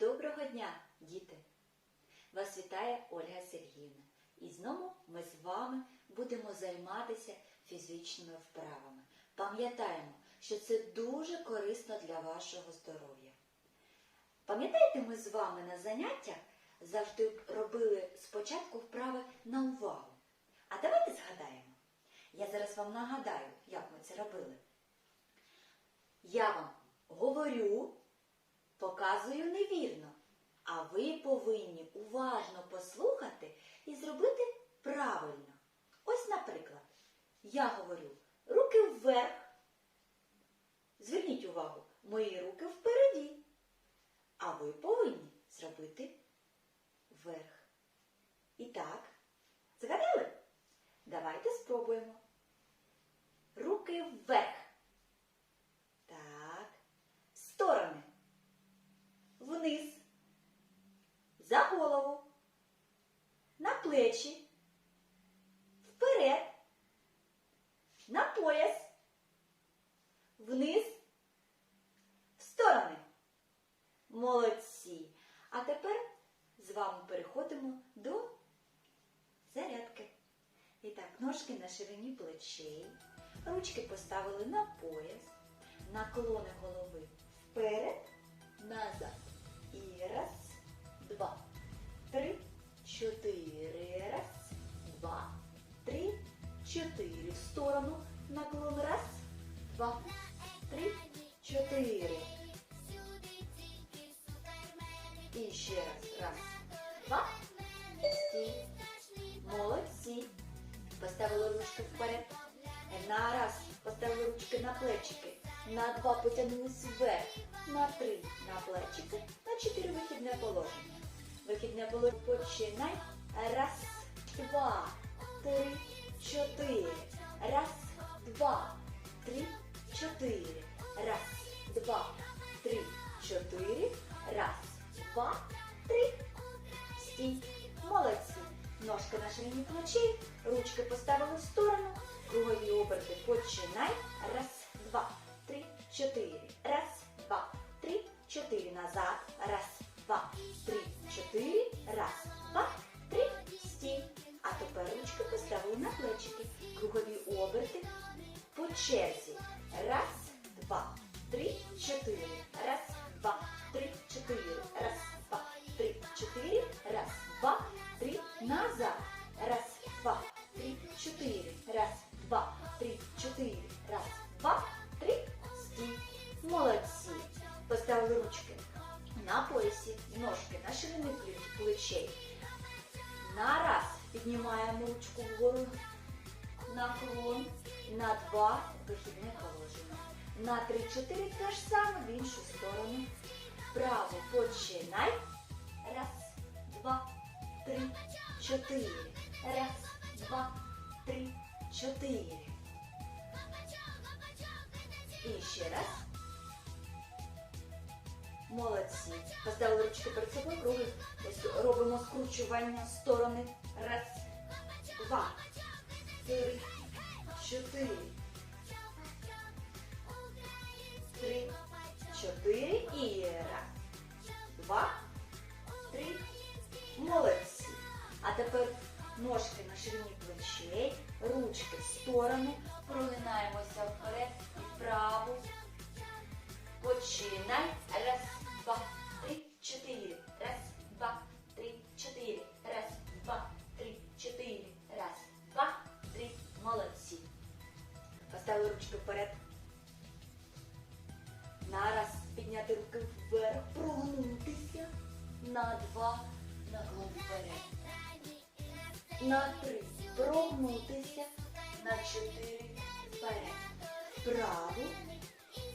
Доброго дня, діти! Вас вітає Ольга Сергіївна. І знову ми з вами будемо займатися фізичними вправами. Пам'ятаємо, що це дуже корисно для вашого здоров'я. Пам'ятаєте, ми з вами на заняттях завжди робили спочатку вправи на увагу. А давайте згадаємо. Я зараз вам нагадаю, як ми це робили. Я вам говорю, показую невірно, а ви повинні уважно послухати і зробити правильно. Ось, наприклад, я говорю руки вверх. Зверніть увагу, мої руки впереді. А ви повинні зробити вверх. І так, згадали? Давайте спробуємо. Руки вверх. Так. В сторони. Вниз. За голову. На плечі. Вперед. На пояс. Вниз. В сторони. Молодці. А тепер з вами переходимо до зарядки. І так, ножки на ширині плечей, ручки поставили на пояс, наклони голови вперед, назад. І раз, два, три, чотири. В сторону наклон. Раз, два, три, чотири. І ще раз. Раз, два, стій. Молодці. Поставили ручки вперед. На раз поставили ручки на плечики. На два потягнулись вверх. На три на плечики. На чотири вихідне положення. Вихідне положення починай. Раз, два, три, чотири. Раз, два, три, чотири. Раз, два, три, чотири. Раз, два, три. Стій. Молодці. Ножки на ширині плечей, ручки поставили в сторону, кругові оберти починай. Раз, два, три, чотири. Раз, два, три, чотири. Назад. Раз, два, три, чотири. Раз, два. А тепер ручки поставили на плечики. Кругові оберти по черзі. Раз, два, три, чотири. Раз, два, три, чотири. Раз, два, три, чотири. Раз, два, три, назад. Раз, два, три, чотири. Раз, два, три, чотири. Раз, два, три, стій. Молодці. Поставили ручки на поясі, ножки на ширини плеч- плечей. На раз піднімаємо ручку вгору. Наклон. На два вихідне положення. На три-чотири те ж саме в іншу сторону. Вправо починай. Раз, два, три, чотири. Раз, два, три, чотири. І ще раз. Молодці. Поставили ручки перед собою, робимо скручування сторони. Сторону, прогинаємося вперед вправо. Починай. Раз, два, три, чотири. Раз, два, три, чотири. Раз, два, три, чотири. Раз, два, три. Молодці. Поставили ручки вперед. На раз підняти руки вверх, прогнутися. На два наклон вперед. На три прогнутися. На чотири вперед. Вправо.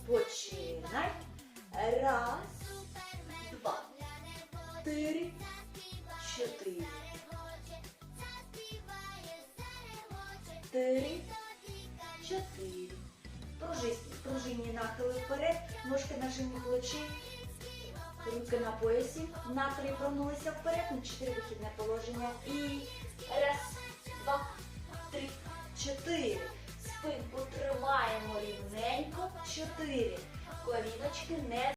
Починай. Раз, два, три, чотири. Три, чотири. Пружи- Пружинні нахили вперед, ножки на ширині плечі, руки на поясі. На три прогнулися вперед, на чотири вихідне положення. І 4. Коліночки не